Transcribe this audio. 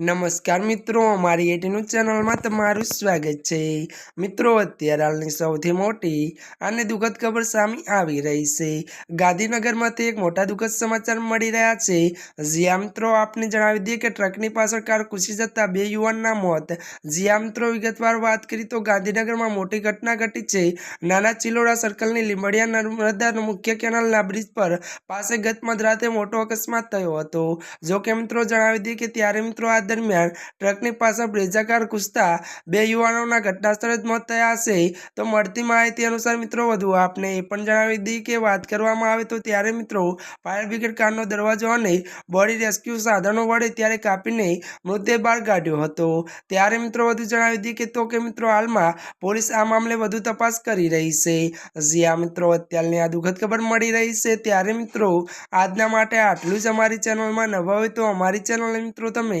નમસ્કાર મિત્રો, અમારી એટીનું ચેનલમાં તમારું સ્વાગત છે. મિત્રો, અત્યારે હાલની સૌથી મોટી અને દુઃખદ ખબર સામે આવી રહી છે. ગાંધીનગરમાંથી એક મોટા દુઃખદ સમાચાર મળી રહ્યા છે. જ્યાં મિત્રો, આપને જણાવી દઈએ કે ટ્રકની પાછળ કાર ઘૂસી જતા બે યુવાનના મોત. જ્યાં મિત્રો, વિગતવાર વાત કરી તો ગાંધીનગરમાં મોટી ઘટના ઘટી છે. નાના ચિલોડા સર્કલની લીંબડિયા નર્મદા મુખ્ય કેનાલના બ્રિજ પર પાસે ગત મધરાતે મોટો અકસ્માત થયો હતો. જો કે, મિત્રો, જણાવી દઈએ કે ત્યારે, મિત્રો, આ દરમિયાન ટ્રકની પાછળ બ્રેઝાકાર ઘૂસતા બે યુવાનોના ઘટના સ્થળે જ મોત થયા હશે. તો મળતી માહિતી અનુસાર મિત્રો, વધુ આપને એ પણ જણાવી દઈએ કે વાત કરવામાં આવે તો ત્યારે મિત્રો, ફાયર બ્રિગેડ કારનો દરવાજો અને બોડી રેસ્ક્યુ સાધનો વડે ત્યારે કાપીને મૃતદેહ બહાર કાઢ્યો હતો. ત્યારે મિત્રો, વધુ જણાવી દઈએ કે તો કે મિત્રો, હાલમાં પોલીસ આ મામલે વધુ તપાસ કરી રહી છે. જ્યાં મિત્રો, અત્યારની આ દુઃખદ ખબર મળી રહી છે. ત્યારે મિત્રો, આજના માટે આટલું જ અમારી ચેનલમાં નવા હોય તો અમારી ચેનલને મિત્રો, તમે